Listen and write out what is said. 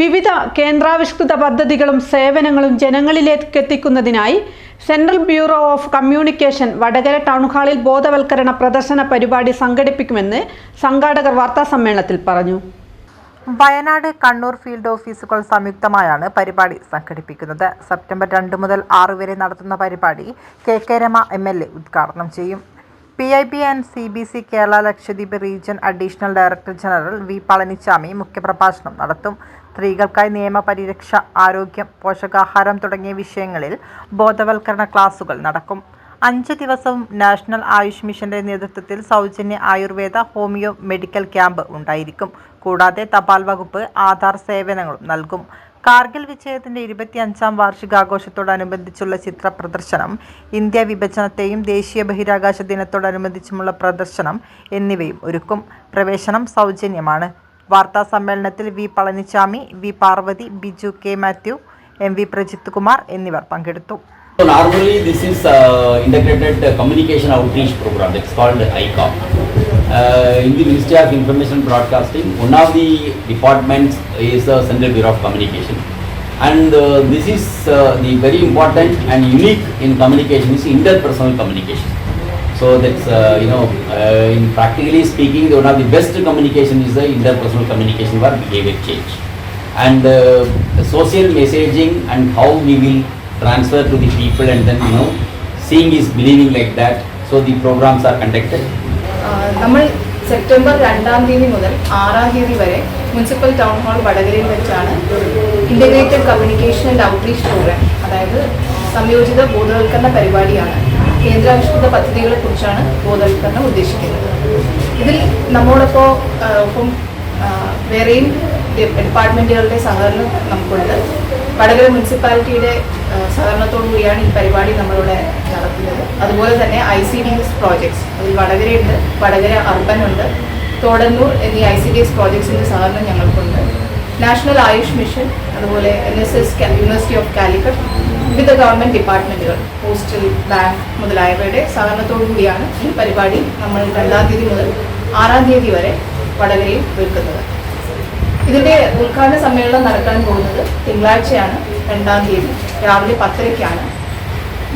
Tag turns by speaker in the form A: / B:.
A: വിവിധ കേന്ദ്രാവിഷ്കൃത പദ്ധതികളും സേവനങ്ങളും ജനങ്ങളിലേക്ക് എത്തിക്കുന്നതിനായി central bureau of communication Vadakara ടൗൺഹാളിൽ ബോധവൽക്കരണ പ്രദർശന പരിപാടി സംഘടിപ്പിക്കുമെന്ന് സംഘാടകർ വാർത്താസമ്മേളനത്തിൽ പറഞ്ഞു.
B: വയനാട് കണ്ണൂർ ഫീൽഡ് ഓഫീസുകൾ സംയുക്തമായാണ് പരിപാടി സംഘടിപ്പിക്കുന്നത്. സെപ്റ്റംബർ രണ്ട് മുതൽ ആറ് വരെ നടത്തുന്ന പരിപാടി K K Rama M L A ഉദ്ഘാടനം ചെയ്യും. P I B and C B C Kerala Lakshadweep region additional director general V Palanichami മുഖ്യപ്രഭാഷണം നടത്തും. സ്ത്രീകൾക്കായി നിയമപരിരക്ഷ ആരോഗ്യം പോഷകാഹാരം തുടങ്ങിയ വിഷയങ്ങളിൽ ബോധവൽക്കരണ ക്ലാസുകൾ നടക്കും. അഞ്ച് ദിവസവും നാഷണൽ ആയുഷ് മിഷന്റെ നേതൃത്വത്തിൽ സൗജന്യ ആയുർവേദ ഹോമിയോ മെഡിക്കൽ ക്യാമ്പ് ഉണ്ടായിരിക്കും. കൂടാതെ തപാൽ വകുപ്പ് ആധാർ സേവനങ്ങളും നൽകും. കാർഗിൽ വിജയത്തിന്റെ ഇരുപത്തിയഞ്ചാം വാർഷികാഘോഷത്തോടനുബന്ധിച്ചുള്ള ചിത്ര പ്രദർശനം ഇന്ത്യ വിഭജനത്തെയും ദേശീയ ബഹിരാകാശ ദിനത്തോടനുബന്ധിച്ചുമുള്ള പ്രദർശനം എന്നിവയും ഒരുക്കും. പ്രവേശനം സൗജന്യമാണ്. വാർത്താ സമ്മേളനത്തിൽ V Palanichami V Parvathi Biju K Mathew M V Prajith Kumar എന്നിവർ പങ്കെടുത്തു.
C: Normally this is uh, integrated communication outreach program It's called. Uh, in the Ministry of Information Broadcasting, one of the departments is the Central Bureau of Communication. And uh, this is uh, the very important and unique in communication is interpersonal communication. So that's, uh, you know, uh, in practically speaking, one of the best communication is the interpersonal communication for behavior change. And uh, social messaging and how we will transfer to the people and then, you know, seeing is believing like that. So the programs are conducted.
D: നമ്മൾ September രണ്ടാം തീയതി മുതൽ ആറാം തീയതി വരെ municipal town hall വടകരയിൽ വെച്ചാണ് integrated communication and outreach program അതായത് സംയോജിത ബോധവൽക്കരണ പരിപാടിയാണ്. കേന്ദ്രാവിഷ്കൃത പദ്ധതികളെ കുറിച്ചാണ് ബോധവൽക്കരണം ഉദ്ദേശിക്കുന്നത്. ഇതിൽ നമ്മോടൊപ്പം ഒപ്പം വേറെയും ഡിപ്പാർട്ട്മെന്റുകളുടെ സഹകരണം നമുക്കുണ്ട്. വടകര മുനിസിപ്പാലിറ്റിയുടെ സഹകരണത്തോടു കൂടിയാണ് ഈ പരിപാടി നമ്മളിവിടെ നടത്തുന്നത്. അതുപോലെ തന്നെ I C D S projects അതിൽ വടകരയുണ്ട് വടകര അർബൻ ഉണ്ട് തോടന്നൂർ എന്നീ ഐ സി ഡി എസ് പ്രോജക്ട്സിന്റെ സഹകരണം ഞങ്ങൾക്കുണ്ട്. നാഷണൽ ആയുഷ് മിഷൻ അതുപോലെ N S S university of Calicut വിവിധ ഗവൺമെന്റ് ഡിപ്പാർട്ട്മെന്റുകൾ പോസ്റ്റൽ ബാങ്ക് മുതലായവയുടെ സഹകരണത്തോടു കൂടിയാണ് ഈ പരിപാടി നമ്മൾ രണ്ടാം തീയതി മുതൽ ആറാം തീയതി വരെ വടകരയിൽ വിൽക്കുന്നത് ഇതിന്റെ ഉദ്ഘാടന സമ്മേളനം നടക്കാൻ പോകുന്നത് തിങ്കളാഴ്ചയാണ്. രണ്ടാം തീയതി രാവിലെ പത്തരയ്ക്കാണ്.